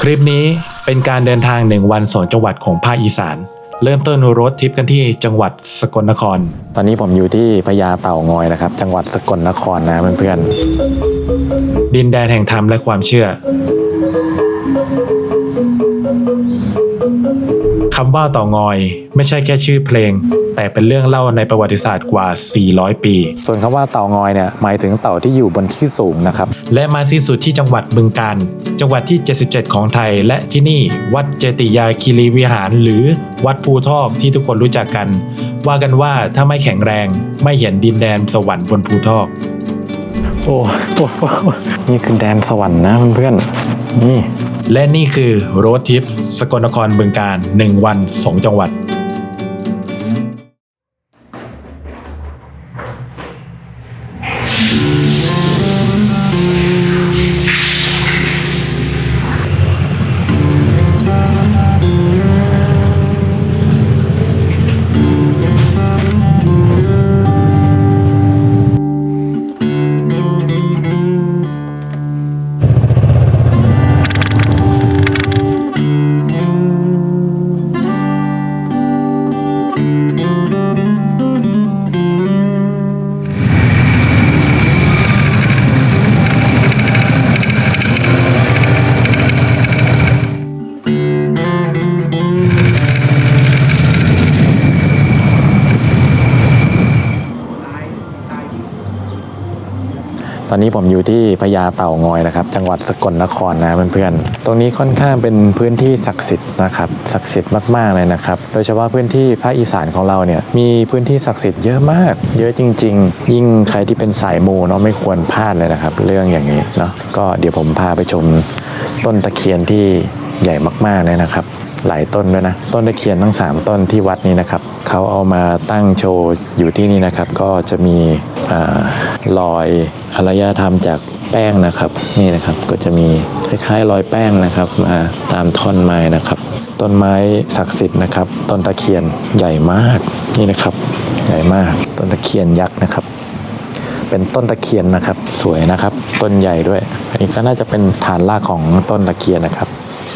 คลิปนี้เป็นการเดินทางหนึ่งวันสองจังหวัดของภาคอีสาน เริ่มต้นรถทริปกันที่จังหวัดสกลนคร ตอนนี้ผมอยู่ที่พญาเต่างอยนะครับ จังหวัดสกลนครนะเพื่อนดินแดนแห่งธรรมและความเชื่อคำว่าเต่างอย ไม่ใช่แค่ชื่อเพลง แต่เป็นเรื่องเล่าในประวัติศาสตร์กว่า 400 ปีๆส่วนคำว่าเต่างอยเนี่ยหมายถึงเต่าที่อยู่บนที่สูงนะครับ และมาสิ้นสุดที่จังหวัดบึงกาฬจังหวัดที่ 77 ของไทย และที่นี่วัดเจติยาคีรีวิหาร หรือวัดภูทอกที่ทุกคนรู้จักกัน ว่ากันว่าถ้าไม่แข็งแรงไม่เห็นดินแดนสวรรค์บนภูทอกโอ้โอ้โอ้นี่คือแดนสวรรค์นะเพื่อนๆนี่และนี่คือโรดทริปสกลนครบึงการ 1 วัน 2 จังหวัด อนนี้ผมอยู่ที่พญาเต่างอยนะครับ จังหวัดสกลนครนะเพื่อนๆ ตรงนี้ค่อนข้างเป็นพื้นที่ศักดิ์สิทธิ์นะครับ ศักดิ์สิทธิ์มากๆเลยนะครับ โดยเฉพาะพื้นที่ภาคอีสานของเราเนี่ย มีพื้นที่ศักดิ์สิทธิ์เยอะมาก เยอะจริง ๆ ยิ่งใครที่เป็นสายมูเนาะไม่ควรพลาดเลยนะครับ เรื่องอย่างนี้เนาะ ก็เดี๋ยวผมพาไปชมต้นตะเคียนที่ใหญ่มากๆเลยนะครับ หลายต้นด้วยนะ ต้นตะเคียนทั้ง 3 ต้นที่วัดนี้นะครับเขาเอามาตั้งโชว์อยู่ที่นี่นะครับ ก็จะมีอรอยอารยธรรมจากแป้งนะครับ นี่นะครับก็จะมีคล้ายๆรอยแป้งนะครับมาตามท่อนไม้นะครับ ต้นไม้ศักดิ์สิทธิ์นะครับ ต้นตะเคียนใหญ่มากนี่นะครับ ใหญ่มากต้นตะเคียนยักษ์นะครับเป็นต้นตะเคียนนะครับสวยนะครับ ต้นใหญ่ด้วย อันนี้ก็น่าจะเป็นฐานรากของต้นตะเคียนนะครับ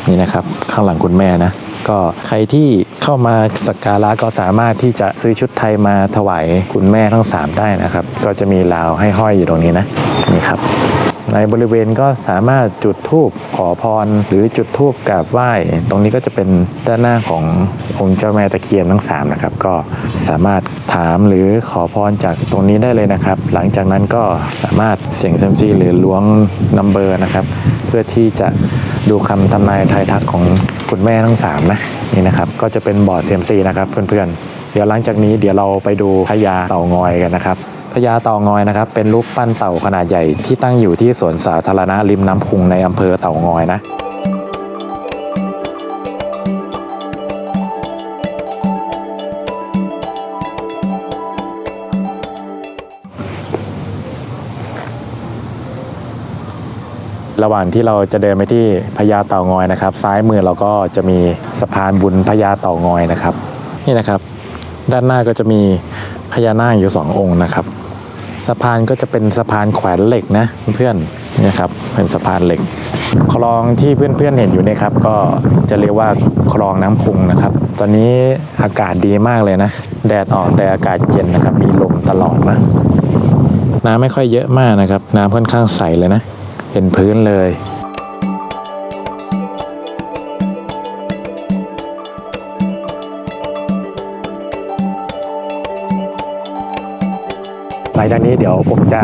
นี่นะครับ ข้างหลังคุณแม่นะ ก็ใครที่เข้ามาสักการะก็สามารถที่จะซื้อชุดไทยมาถวายคุณแม่ทั้ง 3 ได้นะครับ ก็จะมีราวให้ห้อยอยู่ตรงนี้นะนี่ครับ ในบริเวณก็สามารถจุดธูปขอพร หรือจุดธูปกราบไหว้ ตรงนี้ก็จะเป็นด้านหน้าขององค์เจ้าแม่ตะเคียนทั้ง3นะครับก็สามารถถามหรือขอพรจากตรงนี้ได้เลยนะครับ หลังจากนั้นก็สามารถเสี่ยงเซมซีหรือล้วงนัมเบอร์นะครับ เพื่อที่จะดูคำทำนายทายทักของคุณแม่ทั้ง3นะนี่นะครับก็จะเป็นบอร์ดเซีมซีนะครับเพื่อนๆ เดี๋ยวหลังจากนี้เดี๋ยวเราไปดูพญาเต่างอยกันนะครับพญาเต่างอยนะครับเป็นรูปปั้นเต่าขนาดใหญ่ที่ตั้งอยู่ที่สวนสาธารณะริมน้ำพุงในอำเภอเต่างอยนะระหว่างที่เราจะเดินไปที่พญาเต่างอยนะครับ ซ้ายมือเราก็จะมีสะพานบุญพญาเต่างอยนะครับ นี่นะครับ ด้านหน้าก็จะมีพญานาคอยู่สององค์นะครับ สะพานก็จะเป็นสะพานแขวนเหล็กนะเพื่อนๆนี่ครับเป็นสะพานเหล็ก คลองที่เพื่อนๆเห็นอยู่เนี่ยครับ ก็จะเรียกว่าคลองน้ำพุงนะครับ ตอนนี้อากาศดีมากเลยนะ แดดออกแต่อากาศเย็นนะครับ มีลมตลอดนะน้ำไม่ค่อยเยอะมากนะครับ น้ำค่อนข้างใสเลยนะ เห็นพื้นเลย หลังจากนี้เดี๋ยวผมจะ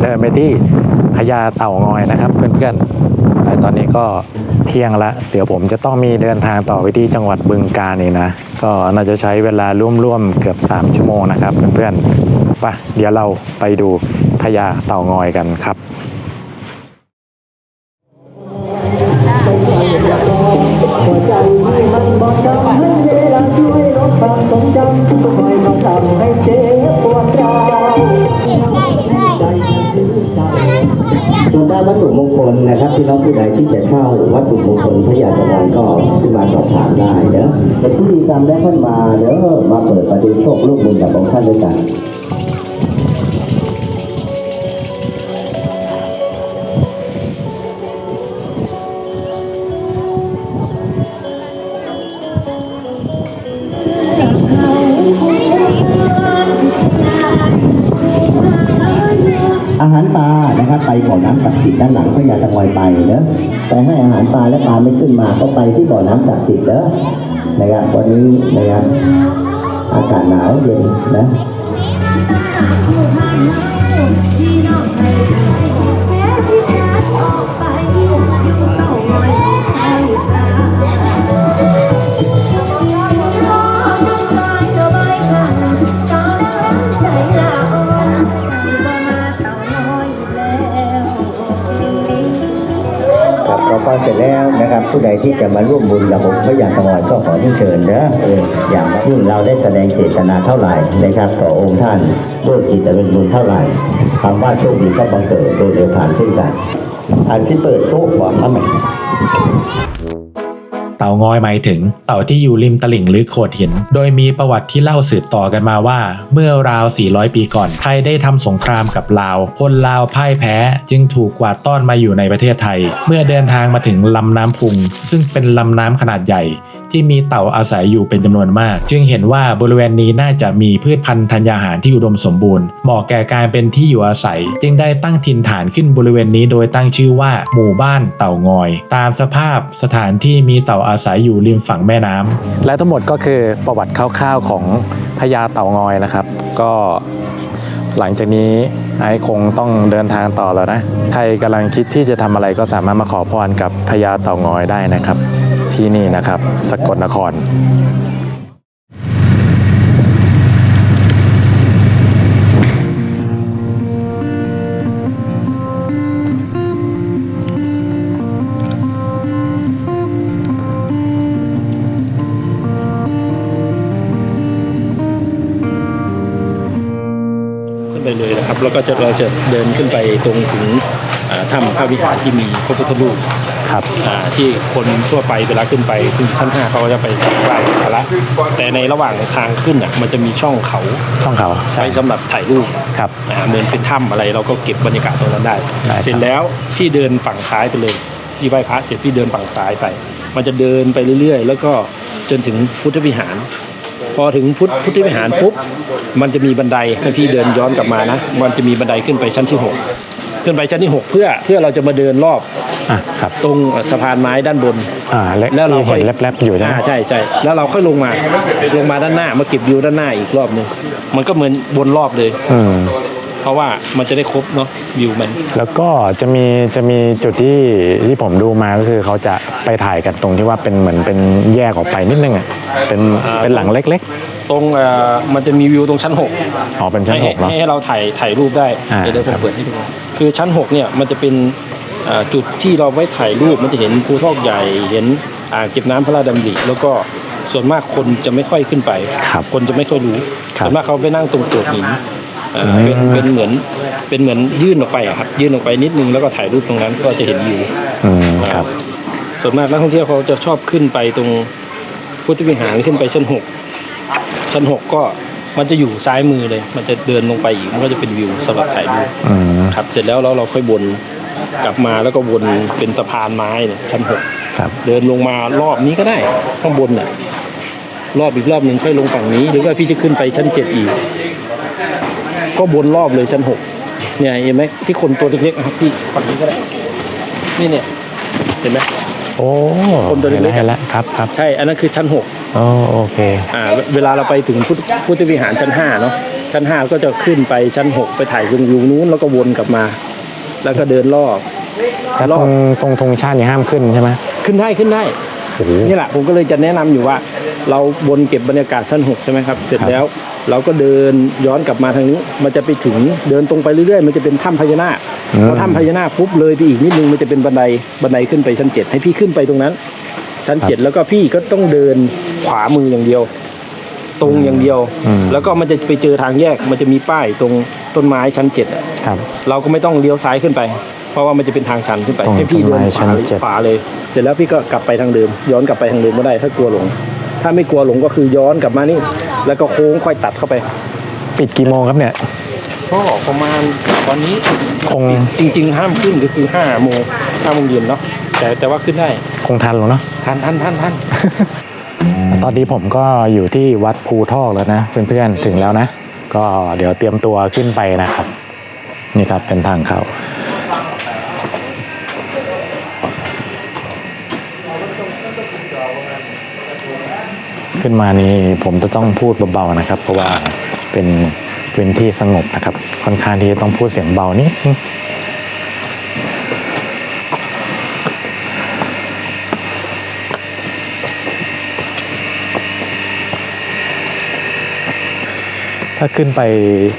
เดินไปที่พญาเต่างอยนะครับ เพื่อนๆแต่ตอนนี้ก็เที่ยงละเดี๋ยวผมจะต้องมีเดินทางต่อไปที่จังหวัดบึงกาฬนี่นะ ก็น่าจะใช้เวลาร่วมๆเกือบ 3 ชั่วโมงนะครับ เพื่อนๆไปเดี๋ยวเราไปดูพญาเต่างอยกันครับ เป็นผู้ดีตามได้ท่านมาเด้อมาเปิดประเด็นโชคลูกบุญกับองค์ท่านด้วยกันอาหารปลานะครับไปบ่อน้ำศักดิ์สิทธิ์ด้านหลังก็อย่าตะงอยไปเนอะแต่ให้อาหารปลาและปลาไม่ขึ้นมาก็ไปที่บ่อน้ำศักดิ์สิทธิ์เนอะ นะครับวันนี้นะครับอากาศหนาวเย็นนะ ผู้ใดที่จะมาร่วมบุญกับผมพระยาสงอยก็ขอที่เชิญนะอออย่างยิ่งเราได้แสดงเจตนาเท่าไหร่นะครับต่อองค์ท่านด้วยจิตจะเป็นบุญเท่าไหร่คำว่าโชคดีก็บังเกิดโดยเดียวผ่านเช่นกันอันที่เปิดโชคหวังนั่นแหละ เต่างอยหมายถึง เต่าที่อยู่ริมตลิ่งหรือโขดหิน โดยมีประวัติที่เล่าสืบต่อกันมาว่า เมื่อราว 400 ปีก่อน ไทยได้ทำสงครามกับลาว คนลาวพ่ายแพ้จึงถูกกวาดต้อนมาอยู่ในประเทศไทย เมื่อเดินทางมาถึงลำน้ำพุง ซึ่งเป็นลำน้ำขนาดใหญ่ที่มีเต่าอาศัยอยู่เป็นจำนวนมาก จึงเห็นว่าบริเวณนี้น่าจะมีพืชพันธุ์ธัญญาหารที่อุดมสมบูรณ์เหมาะแก่การเป็นที่อยู่อาศัย จึงได้ตั้งถิ่นฐานขึ้นบริเวณนี้โดยตั้งชื่อว่า หมู่บ้านเต่างอย ตามสภาพสถานที่มีเต่าอาศัยอยู่ริมฝั่งแม่น้ำและทั้งหมดก็คือประวัติคร่าวๆของพญาเต่างอยนะครับ ก็หลังจากนี้ไอ้คงต้องเดินทางต่อแล้วนะ ใครกำลังคิดที่จะทำอะไรก็สามารถมาขอพรกับพญาเต่างอยได้นะครับ ที่นี่นะครับ สกลนครขึ้นไปเลยนะครับ แล้วก็จะเราจะเดินขึ้นไปตรงถึงถ้ำพระวิหารที่มีพระพุทธรูป ครับอ่าที่คนทั่วไปเวลาขึ้นไปขึ้นชั้นห้าเขาก็จะไปไหว้สักการะแต่ในระหว่างทางขึ้นอะมันจะมีช่องเขาช่องเขาใช้สำหรับถ่ายรูปครับอ่าเหมือนเป็นถ้ำอะไรเราก็เก็บบรรยากาศตรงนั้นได้ได้ครับเสร็จแล้วพี่เดินฝั่งซ้ายไปเลยพี่ไหว้พระเสร็จพี่เดินฝั่งซ้ายไป มันจะเดินไปเรื่อย ๆ แล้วก็จนถึงพุทธวิหาร พอถึงพุทธพุทธวิหารปุ๊บมันจะมีบันไดให้พี่เดินย้อนกลับมานะ มันจะมีบันไดขึ้นไปชั้นที่หก ขึ้นไปชั้นที่หกเพื่อเพื่อเราจะมาเดินรอบอะครับตรงสะพานไม้ด้านบน อ่าและแล้วเราที่เห็นค่อยแลบๆอยู่ใช่ไหมอ่าใช่ใช่แล้วเราค่อยลงมาลงมาด้านหน้ามาเก็บวิวด้านหน้าอีกรอบหนึ่งมันก็เหมือนวนรอบเลย อืม เพราะว่ามันจะได้ครบเนาะวิวมัน แล้วก็จะมีจะมีจุดที่ที่ผมดูมาก็คือเขาจะไปถ่ายกันตรงที่ว่าเป็นเหมือนเป็นแยกออกไปนิดนึงอะเป็นอ่า เป็นหลังเล็กตรงเอ่อมันจะมีวิวตรงชั้นหกๆอ๋อเป็นชั้นให้หกเนาะ ให้ให้เราถ่ายถ่ายรูปได้อ่า เดี๋ยวเดี๋ยวผครัมบเปิดให้ดู คือชั้นหกเนี่ยมันจะเป็นเอ่อจุดที่เราไว้ถ่ายรูปมันจะเห็นภูทอกใหญ่เห็นอ่างเก็บน้ำพระราชดำริแล้วก็ส่วนมากคนจะไม่ค่อยขึ้นไปครับคนจะไม่ค่อยรู้ครับส่วนมากเขาไปนั่งตรงโขดหินเอ่ออืมเป็นเป็นเหมือนเป็นเหมือนยื่นออกไปอะครับยื่นออกไปนิดนึงแล้วก็ถ่ายรูปตรงนั้นก็จะเห็นวิวอืมครับ ส่วนมากนักท่องเที่ยวเขาจะชอบขึ้นไปตรงพุทธวิหารขึ้นไปชั้นหกชั้นหกก็ มันจะอยู่ซ้ายมือเลย มันจะเดินลงไปอีกมันก็จะเป็นวิวสำหรับถ่ายรูปอืมครับ เสร็จแล้วแล้วเราค่อยวนกลับมาแล้วก็วนเป็นสะพานไม้เนี่ยชั้นหก ครับเดินลงมารอบนี้ก็ได้ ข้างบนน่ะ รอบอีกรอบหนึ่งค่อยลงฝั่งนี้ หรือว่าพี่จะขึ้นไปชั้นเจ็ดอีก ก็วนรอบเลยชั้นหกเนี่ยเห็นไหมที่คนตัวเล็กๆนะครับพี่ฝั่งนี้ก็ได้นี่เนี่ยเห็นไหม โอ้คนตัวเล็กๆเห็นแล้วเห็นแล้วครับครับ ใช่ อันนั้นคือชั้นหก โอ้โอเคอ่าเวลาเราไปถึงพุทธพุทธวิหารชั้นห้าเนาะชั้นห้าก็จะขึ้นไปชั้นหกไปถ่ายตรงวิวนู้นแล้วก็วนกลับมา แล้วก็เดินรอบแล้วตรงตรงธงชาตินี่ห้ามขึ้นใช่ไหมขึ้นได้ขึ้นได้โอ้โหนี่แหละผมก็เลยจะแนะนำอยู่ว่า เราวนเก็บบรรยากาศชั้นหกใช่ไหมครับ เสร็จครับแล้วเราก็เดินย้อนกลับมาทางนี้ มันจะไปถึงเดินตรงไปเรื่อยๆ มันจะเป็นถ้ำพญานาคพอถ้ำพญานาคปุ๊บเลยไปอีกนิดนึงมันจะเป็นบันไดบันไดขึ้นไปชั้นเจ็ดให้พี่ขึ้นไปตรงนั้น ชั้นเจ็ดแล้วก็พี่ก็ต้องเดินขวามืออย่างเดียว ตรงอย่างเดียว อืม แล้วก็มันจะไปเจอทางแยกมันจะมีป้ายตรงต้นไม้ชั้นเจ็ดอะครับ เราก็ไม่ต้องเลี้ยวซ้ายขึ้นไป เพราะว่ามันจะเป็นทางชันขึ้นไปตรงให้พี่เดินต้นไม้ขชั้วานเจ็ด ขวาเลย เสร็จแล้วพี่ก็กลับไปทางเดิม ย้อนกลับไปทางเดิมก็ได้ ถ้ากลัวหลง ถ้าไม่กลัวหลงก็คือย้อนกลับมานี่ แล้วก็โค้งค่อยตัดเข้าไปปิดกี่โมงครับเนี่ย ก็ประมาณวันนี้ คง จริง ๆ ห้ามขึ้นก็คือห้าโมงห้าโมงเย็นเนาะแต่แต่ว่าขึ้นได้ คงทันหรอเนาะ ทันทันทันทัน ตอนนี้ผมก็อยู่ที่วัดภูทอกแล้วนะเพื่อนๆถึงแล้วนะ ก็เดี๋ยวเตรียมตัวขึ้นไปนะครับ นี่ครับเป็นทางเข้าขึ้นมานี้ผมจะต้องพูดเบาๆนะครับ เพราะว่าเป็นพื้นที่สงบนะครับ ค่อนข้างที่จะต้องพูดเสียงเบานิด ถ้าขึ้นไป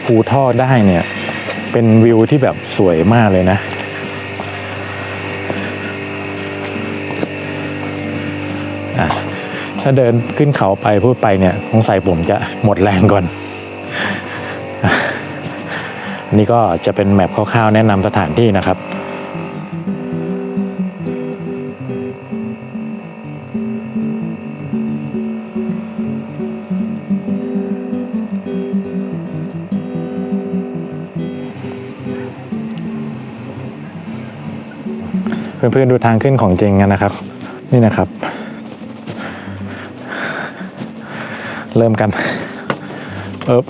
ภูท่อได้เนี่ย เป็นวิวที่แบบสวยมากเลยนะ ถ้าเดินขึ้นเขาไปพูดไปเนี่ยสงสัยผมจะหมดแรงก่อนอนี่ก็จะเป็นแมปคร่าวๆแนะนำสถานที่นะครับ เพื่อนๆดูทางขึ้นของจริงกันนะครับ นี่นะครับ เริ่มกันเอบ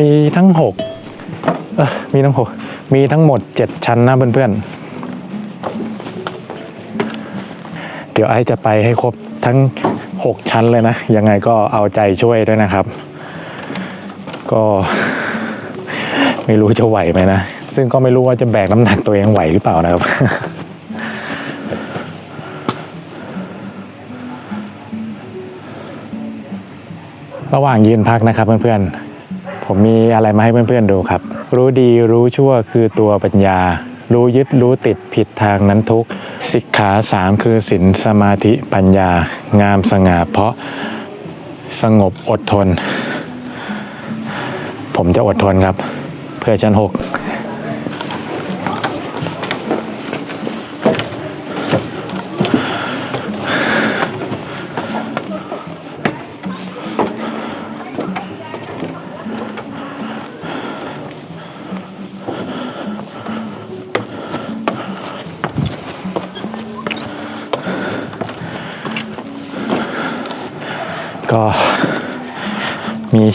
มีทั้งหกมีทั้งหกมีทั้งหมดเจ็ดชั้นนะเพื่อนๆ เดี๋ยวไอจะไปให้ครบทั้งหกชั้นเลยนะ ยังไงก็เอาใจช่วยด้วยนะครับ ก็ไม่รู้จะไหวไหมนะ ซึ่งก็ไม่รู้ว่าจะแบกน้ำหนักตัวเองไหวหรือเปล่านะครับ ระหว่างยืนพักนะครับเพื่อนๆ ผมมีอะไรมาให้เพื่อนๆดูครับ รู้ดีรู้ชั่วคือตัวปัญญา รู้ยึดรู้ติดผิดทางนั้นทุกสิกขาสามคือศีลสมาธิปัญญา งามสง่าเพราะสงบอดทน ผมจะอดทนครับ เพื่อชั้นหก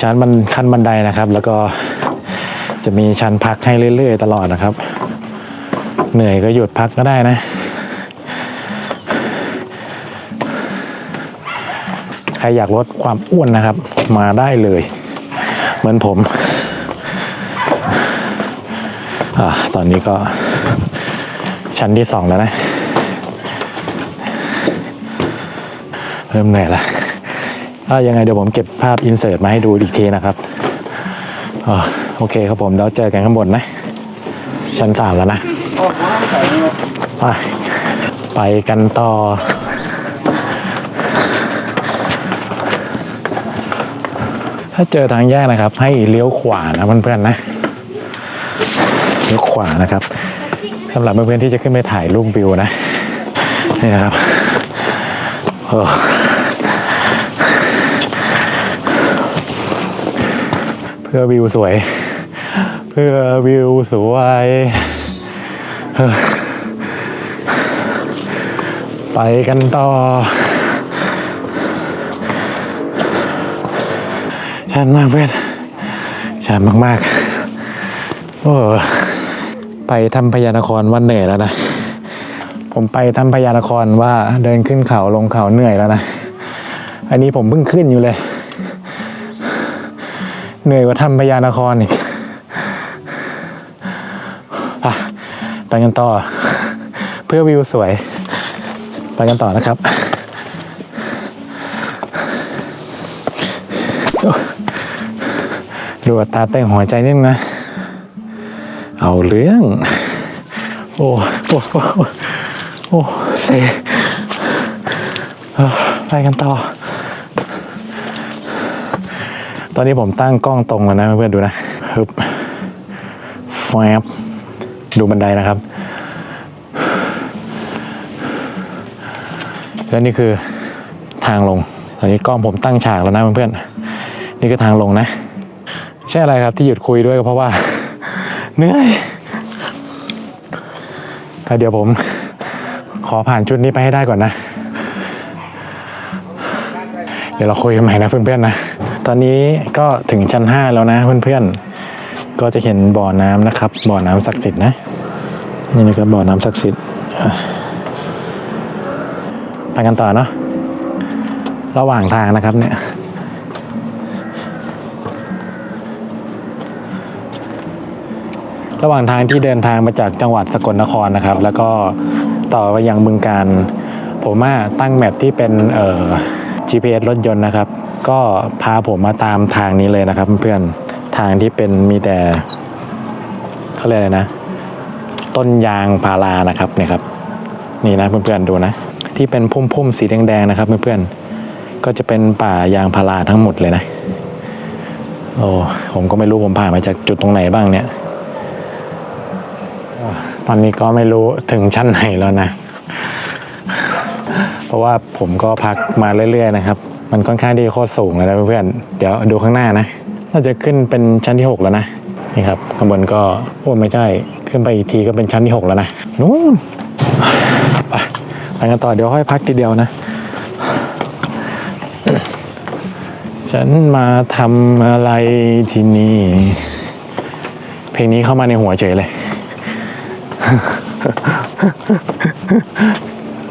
ชั้นบันขั้นบันไดนะครับ แล้วก็จะมีชั้นพักให้เรื่อย ๆ ตลอดนะครับ เหนื่อยก็หยุดพักก็ได้นะ ใครอยากลดความอ้วนนะครับ มาได้เลย เหมือนผมอาตอนนี้ก็ชั้นที่สองแล้วนะ เริ่มเหนื่อยแล้ว ถ้ายังไงเดี๋ยวผมเก็บภาพอินเสิร์ตมาให้ดูอีกทีนะครับโอเคครับผมเดี๋ยวเจอกันข้างบนนะ ชั้นสามแล้วนะ ไปไปกันต่อถ้าเจอทางแยกนะครับ ให้เลี้ยวขวานะเพื่อนๆนะเลี้ยวขวานะครับสำหรับเพื่อนๆที่จะขึ้นไปถ่ายรูปวิวนะนี่นะครับโอ้ พื่อวิวสวย เพื่อวิวสวยไปกันต่อ ชันมากเพื่อน ชันมากๆ โอ้ไปทำพยานครวันเหนื่อยแล้วนะ ผมไปทำพยานครว่าเดินขึ้นเขาลงเขาเหนื่อยแล้วนะ อันนี้ผมเพิ่งขึ้นอยู่เลย เหนื่อยกว่าทำพยานครอีกไปไปกันต่อ เพื่อวิวสวย ไปกันต่อนะครับดูตาเต้นหัวใจนิดนะ เอาเรื่อง โอ้โอ้โอ้โอ้เซไปกันต่อ ต อนนี้ผมตั้งกล้องตรงแล้วนะเพื่อนๆดูนะฮึบแฟบดูบันไดนะครับ และนี่คือทางลง ตอนนี้กล้องผมตั้งฉากแล้วนะเพื่อนๆ นี่คือทางลงนะ ใช่อะไรครับที่หยุดคุยด้วยก็เพราะว่าเหนื่อยแล้วเดี๋ยวผมขอผ่านชุดนี้ไปให้ได้ก่อนนะ เดี๋ยวเราคุยกันใหม่นะเพื่อนๆนะ ตอนนี้ก็ถึงชั้นห้าแล้วนะเพื่อนๆ ก็จะเห็นบ่อน้ำนะครับ บ่อน้ำศักดิ์สิทธิ์นะ นี่นะครับบ่อน้ำศักดิ์สิทธิ์อะกันต่อเนาะ ระหว่างทางนะครับเนี่ยระหว่างทางที่เดินทางมาจากจังหวัดสกลนครนะครับ แล้วก็ต่อไปยังบึงการ ผมว่าตั้งแมปที่เป็นเอ่อ GPS รถยนต์นะครับ ก็พาผมมาตามทางนี้เลยนะครับ เพื่อนๆทางที่เป็นมีแต่เขาเรียกอะไรนะ ต้นยางพารานะครับเนี่ยครับ นี่นะเพื่อนๆดูนะ ที่เป็นพุ่มๆสีแดงๆนะครับ เพื่อนๆก็จะเป็นป่ายางพาราทั้งหมดเลยนะโอ้ผมก็ไม่รู้ผมผ่านมาจากจุดตรงไหนบ้างเนี่ย ตอนนี้ก็ไม่รู้ถึงชั้นไหนแล้วนะ เพราะว่าผมก็พักมาเรื่อยๆนะครับ มันค่อนข้างที่โคตรสูงเลยนะเพื่อนๆเดี๋ยวดูข้างหน้านะน่าจะขึ้นเป็นชั้นที่ 6 แล้วนะนี่ครับข้างบนก็โอ้ไม่ใช่ขึ้นไปอีกทีก็เป็นชั้นที่ 6 แล้วนะนู่นไปไปกันต่อเดี๋ยวค่อยพักทีเดียวนะ ฉันมาทำอะไรที่นี่ เพลงนี้เข้ามาในหัวเฉยเลย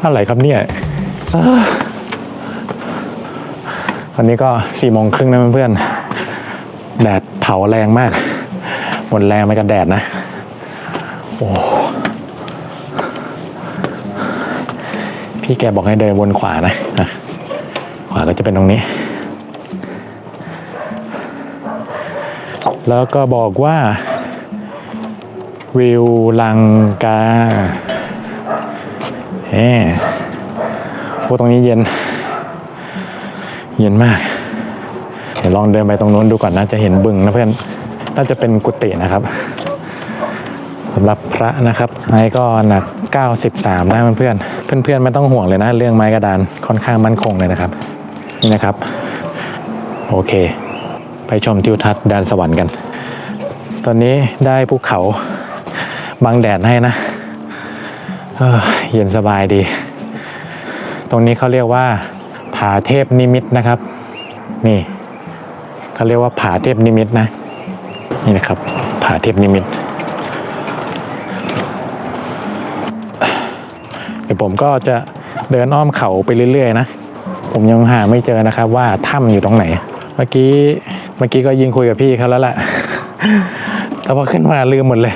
อะไรครับเนี่ย อ้อวันนี้ก็สี่โมงครึ่งนะเพื่อนๆ แดดเผาแรงมาก หมดแรงไปกับแดดนะ โอ้พี่แกบอกให้เดินวนขวานะอะขวาก็จะเป็นตรงนี้ แล้วก็บอกว่า วิวลังกาเฮ้โอ้ตรงนี้เย็น เย็นมาก เดี๋ยวลองเดินไปตรงนู้นดูก่อนนะจะเห็นบึงนะเพื่อนน่าจะเป็นกุฏินะครับสำหรับพระนะครับไม้ก็หนัก 93 นะเพื่อนๆเพื่อนไม่ต้องห่วงเลยนะ เรื่องไม้กระดานค่อนข้างมั่นคงเลยนะครับ นี่นะครับ โอเค ไปชมทิวทัศน์แดนสวรรค์กัน ตอนนี้ได้ภูเขาบังแดดให้นะเออเย็นสบายดี ตรงนี้เขาเรียกว่า ผาเทพนิมิตนะครับ นี่เขาเรียกว่าผาเทพนิมิตนะ นี่นะครับผาเทพนิมิตเดี๋ยวผมก็จะเดินอ้อมเขาไปเรื่อยๆนะผมยังหาไม่เจอนะครับว่าถ้ำอยู่ตรงไหน เมื่อกี้เมื่อกี้ก็ยิงคุยกับพี่เขาแล้วแหละแต่พอขึ้นมาลืมหมดเลย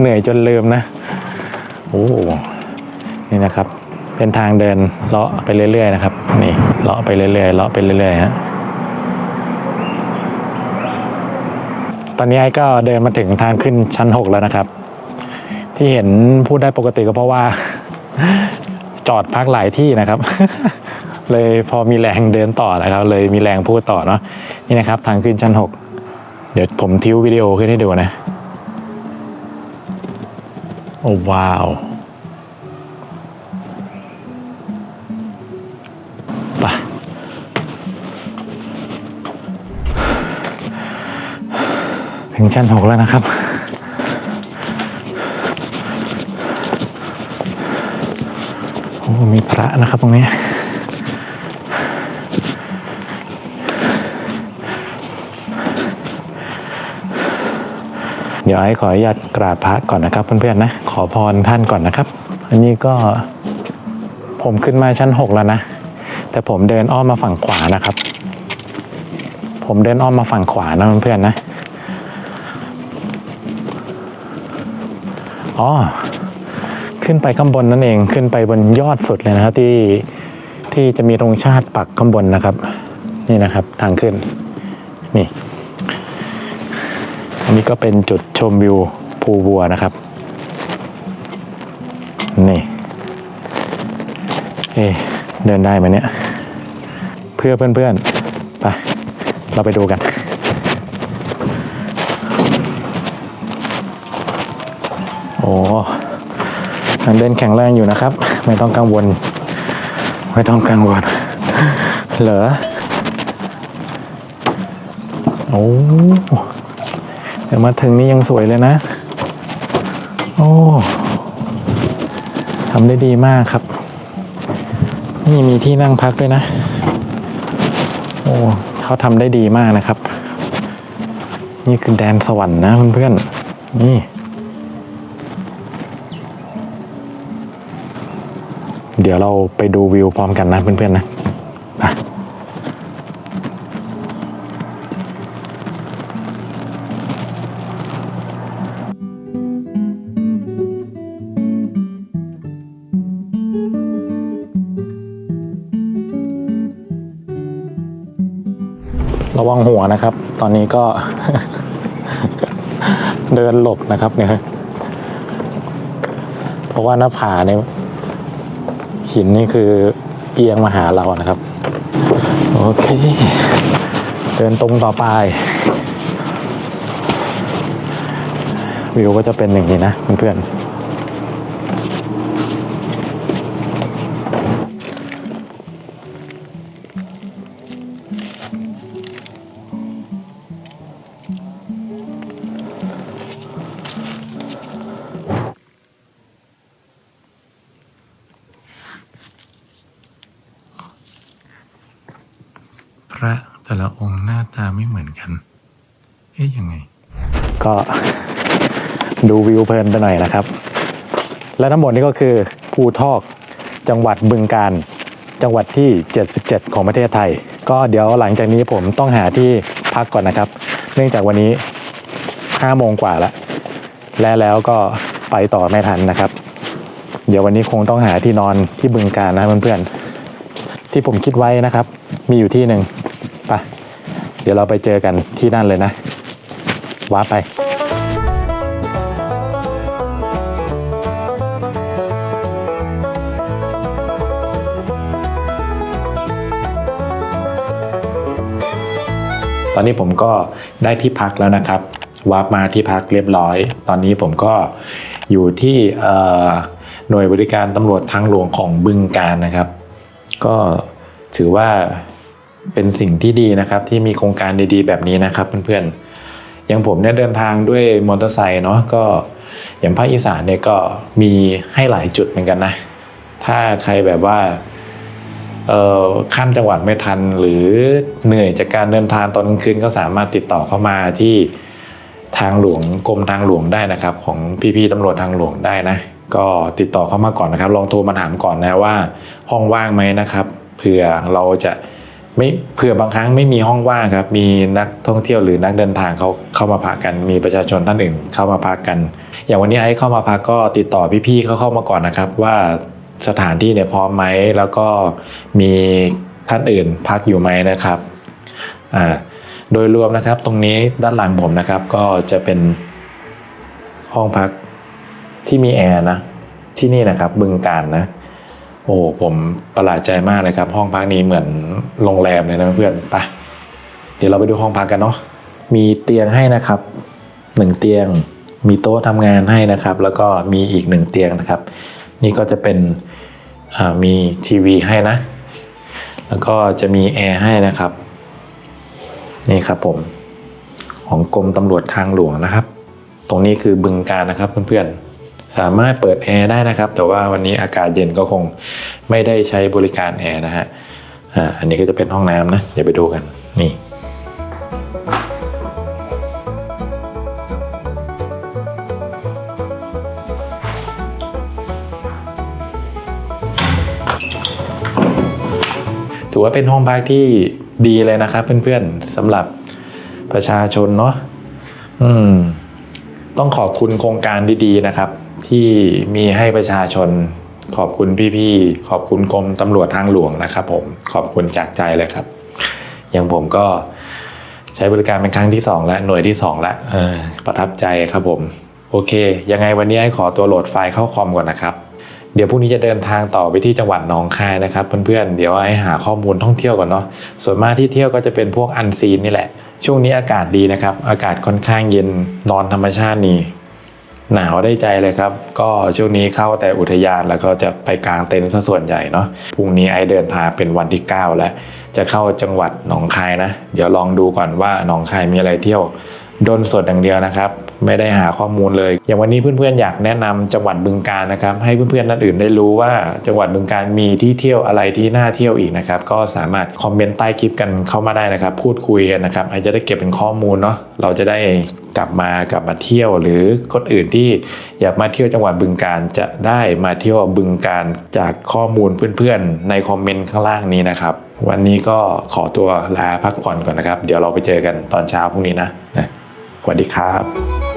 เหนื่อยจนลืมนะโอ้นี่นะครับ เป็นทางเดินเลาะไปเรื่อยๆนะครับ นี่เลาะไปเรื่อยๆเลาะไปเรื่อยๆฮะตอนนี้ไอ้ก็เดินมาถึงทางขึ้นชั้นหกแล้วนะครับ ที่เห็นพูดได้ปกติก็เพราะว่า จอดพักหลายที่นะครับ เลยพอมีแรงเดินต่อนะครับ เลยมีแรงพูดต่อเนาะนี่นะครับ ทางขึ้นชั้นหกเดี๋ยวผมทิ้ววิดีโอขึ้นให้ดูนะ โอ้ว้าว ถึงชั้นหกแล้วนะครับ โอ้ มีพระนะครับตรงนี้ เดี๋ยวไอ้ขออนุญาตกราบพระก่อนนะครับเพื่อนๆนะ ขอพรท่านก่อนนะครับ อันนี้ก็ผมขึ้นมาชั้นหกแล้วนะ แต่ผมเดินอ้อมมาฝั่งขวานะครับ ผมเดินอ้อมมาฝั่งขวานะเพื่อนๆนะ อ๋อ ขึ้นไปข้างบนนั่นเอง ขึ้นไปบนยอดสุดเลยนะครับที่ที่จะมีธงชาติปักข้างบนนะครับ นี่นะครับทางขึ้น นี่ อันนี้ก็เป็นจุดชมวิวภูบัวนะครับ นี่ เอ๊เดินได้ไหมเนี่ย เพื่อเพื่อนๆ ไป เราไปดูกัน ทางเดินแข็งแรงอยู่นะครับ ไม่ต้องกังวล ไม่ต้องกังวล เหรอโอ้เดี๋ยวมาถึงนี่ยังสวยเลยนะ โอ้ทำได้ดีมากครับ นี่มีที่นั่งพักด้วยนะ โอ้เขาทำได้ดีมากนะครับ นี่คือแดนสวรรค์นะเพื่อนๆนี่ เดี๋ยวเราไปดูวิวพร้อมกันนะเพื่อนๆนะไประวังหัวนะครับ ตอนนี้ก็เดินหลบนะครับเนี่ยเพราะว่าหน้าผาเนี่ย หินนี่คือเอียงมาหาเรานะครับ โอเค เดินตรงต่อไป วิวก็จะเป็นอย่างนี้นะเพื่อนๆ ดูวิวเพลินไปหน่อยนะครับ และทั้งหมดนี้ก็คือภูทอกจังหวัดบึงการจังหวัดที่ 77 ของประเทศไทย ก็เดี๋ยวหลังจากนี้ผมต้องหาที่พักก่อนนะครับ เนื่องจากวันนี้ 5 โมงกว่าแล้ว และแล้วก็ไปต่อไม่ทันนะครับ เดี๋ยววันนี้คงต้องหาที่นอนที่บึงการนะเพื่อนๆ ที่ผมคิดไว้นะครับ มีอยู่ที่หนึ่งไปเดี๋ยวเราไปเจอกันที่นั่นเลยนะว้าไป ตอนนี้ผมก็ได้ที่พักแล้วนะครับวาร์ปมาที่พักเรียบร้อย ตอนนี้ผมก็อยู่ที่หน่วยบริการตำรวจทางหลวงของบึงการนะครับ ก็ถือว่าเป็นสิ่งที่ดีนะครับที่มีโครงการดีๆ แบบนี้นะครับเพื่อนๆ อย่างผมเนี่ยเดินทางด้วยมอเตอร์ไซค์เนาะก็อย่างภาคอีสานเนี่ยก็มีให้หลายจุดเหมือนกันนะ ถ้าใครแบบว่า ข้ามจังหวัดไม่ทัน หรือเหนื่อยจากการเดินทางตอนกลางคืนก็สามารถติดต่อเข้ามาที่ทางหลวงกรมทางหลวงได้นะครับ ของพี่ๆตำรวจทางหลวงได้นะ ก็ติดต่อเข้ามาก่อนนะครับ ลองโทรมาถามก่อนนะว่า ห้องว่างไหมนะครับเผื่อเราจะไม่เผื่อบางครั้งไม่มีห้องว่างครับ มีนักท่องเที่ยวหรือนักเดินทางเขาเข้ามาพักกัน มีประชาชนท่านอื่นเข้ามาพักกัน อย่างวันนี้ไอ้เข้ามาพักก็ติดต่อพี่ๆเขาเข้ามาก่อนนะครับว่า สถานที่เนี่ยพร้อมไหมแล้วก็มีท่านอื่นพักอยู่ไหมนะครับอ่าโดยรวมนะครับตรงนี้ด้านหลังผมนะครับก็จะเป็นห้องพักที่มีแอร์นะที่นี่นะครับบึงการนะโอ้ผมประหลาดใจมากเลยครับ ห้องพักนี้เหมือนโรงแรมเลยนะเพื่อนไปเดี๋ยวเราไปดูห้องพักกันเนาะมีเตียงให้นะครับหนึ่งเตียง มีโต๊ะทำงานให้นะครับ แล้วก็มีอีกหนึ่งเตียงนะครับ นี่ก็จะเป็นมีทีวีให้นะ แล้วก็จะมีแอร์ให้นะครับ นี่ครับผม ของกรมตำรวจทางหลวงนะครับ ตรงนี้คือบึงการนะครับเพื่อนๆ สามารถเปิดแอร์ได้นะครับ แต่ว่าวันนี้อากาศเย็นก็คงไม่ได้ใช้บริการแอร์นะฮะ อ่า อันนี้ก็จะเป็นห้องน้ำนะ เดี๋ยวไปดูกัน นี่ ถือว่าเป็นห้องพักที่ดีเลยนะครับเพื่อนๆสำหรับประชาชนเนาะอืม ต้องขอบคุณโครงการดีๆนะครับ ที่มีให้ประชาชน ขอบคุณพี่ๆขอบคุณกรมตำรวจทางหลวงนะครับ ผมขอบคุณจากใจเลยครับ อย่างผมก็ใช้บริการเป็นครั้งที่สองและหน่วยที่สองแล้วเออประทับใจครับผม โอเค ยังไงวันนี้ให้ขอตัวโหลดไฟล์เข้าคอมก่อนนะครับ เดี๋ยวพรุ่งนี้จะเดินทางต่อไปที่จังหวัดหนองคายนะครับเพื่อนๆเดี๋ยวให้หาข้อมูลท่องเที่ยวก่อนเนาะส่วนมากที่เที่ยวก็จะเป็นพวกอันซีนนี่แหละ ช่วงนี้อากาศดีนะครับ อากาศค่อนข้างเย็นนอนธรรมชาตินี่หนาวได้ใจเลยครับ ก็ช่วงนี้เข้าแต่อุทยานแล้วก็จะไปกลางเต็นท์ซะส่วนใหญ่เนาะพรุ่งนี้ไอเดินทางเป็นวันที่ 9 แล้ว จะเข้าจังหวัดหนองคายนะ เดี๋ยวลองดูก่อนว่าหนองคายมีอะไรเที่ยวโดนสดอย่างเดียวนะครับ ไม่ได้หาข้อมูลเลย อย่างวันนี้เพื่อนๆอยากแนะนำจังหวัดบึงกาฬนะครับ ให้เพื่อนๆนัดอื่นได้รู้ว่าจังหวัดบึงกาฬมีที่เที่ยวอะไรที่น่าเที่ยวอีกนะครับ ก็สามารถคอมเมนต์ใต้คลิปกันเข้ามาได้นะครับ พูดคุยกันนะครับอาจจะได้เก็บเป็นข้อมูลเนาะเราจะได้กลับมากลับมาเที่ยว หรือคนอื่นที่อยากมาเที่ยวจังหวัดบึงกาฬจะได้มาเที่ยวบึงกาฬจากข้อมูลเพื่อนๆ ในคอมเมนต์ข้างล่างนี้นะครับ วันนี้ก็ขอตัวลาพักผ่อนก่อนนะครับ เดี๋ยวเราไปเจอกันตอนเช้าพรุ่งนี้นะนะ วัสดีครับ